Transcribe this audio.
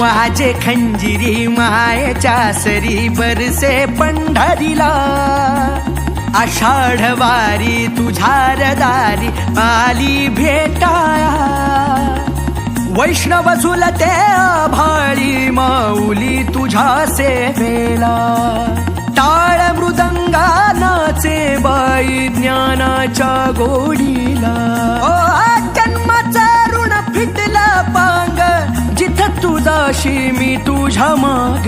वाजे खंजिरी मायेच्या सरी बरसे पंढरीला. आषाढ वारी तुझ्या दारी आली भेटाया. वैष्णव झुलते भाळी माऊली तुझ्या सेवेला. टाळ मृदंगा नाचे बाई ज्ञानाच्या गोडीला. उदाशी मी तुझ्या माग